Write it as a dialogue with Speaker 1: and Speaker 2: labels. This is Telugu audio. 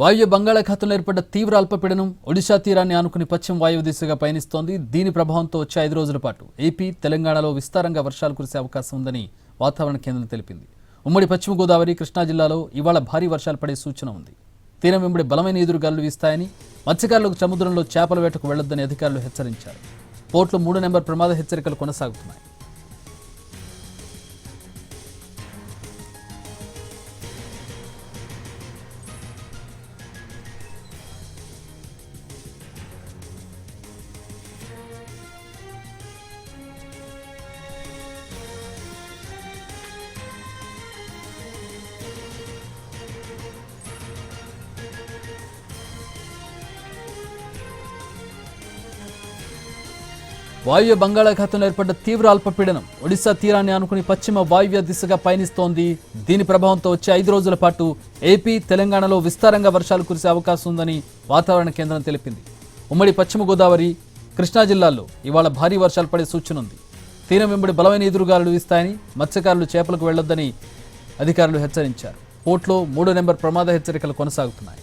Speaker 1: వాయువ్య బంగాళాఖాతంలో ఏర్పడ్డ తీవ్ర అల్పపీడనం ఒడిశా తీరాన్ని ఆనుకుని పశ్చిమ వాయువు దిశగా పయనిస్తోంది. దీని ప్రభావంతో వచ్చే ఐదు రోజుల పాటు ఏపీ తెలంగాణలో విస్తారంగా వర్షాలు కురిసే అవకాశం ఉందని వాతావరణ కేంద్రం తెలిపింది. ఉమ్మడి పశ్చిమ గోదావరి కృష్ణా జిల్లాలో ఇవాళ భారీ వర్షాలు పడే సూచన ఉంది. తీరం వెంబడి బలమైన ఎదురుగాలు వీస్తాయని మత్స్యకారులకు సముద్రంలో చేపల వేటకు వెళ్ళొద్దని అధికారులు హెచ్చరించారు. పోర్టులో మూడు నెంబర్ ప్రమాద హెచ్చరికలు కొనసాగుతున్నాయి. వాయువ్య బంగాళాఖాతంలో ఏర్పడ్డ తీవ్ర అల్పపీడనం ఒడిశా తీరాన్ని ఆనుకుని పశ్చిమ వాయువ్య దిశగా పయనిస్తోంది. దీని ప్రభావంతో వచ్చే ఐదు రోజుల పాటు ఏపీ తెలంగాణలో విస్తారంగా వర్షాలు కురిసే అవకాశం ఉందని వాతావరణ కేంద్రం తెలిపింది. ఉమ్మడి పశ్చిమ గోదావరి కృష్ణా జిల్లాల్లో ఇవాళ భారీ వర్షాలు పడే సూచన ఉంది తీరం వెంబడి బలమైన ఎదురుగాలు వీస్తాయని మత్స్యకారులు చేపలకు వెళ్ళొద్దని అధికారులు హెచ్చరించారు. పోర్ట్లో మూడో నెంబర్ ప్రమాద హెచ్చరికలు కొనసాగుతున్నాయి.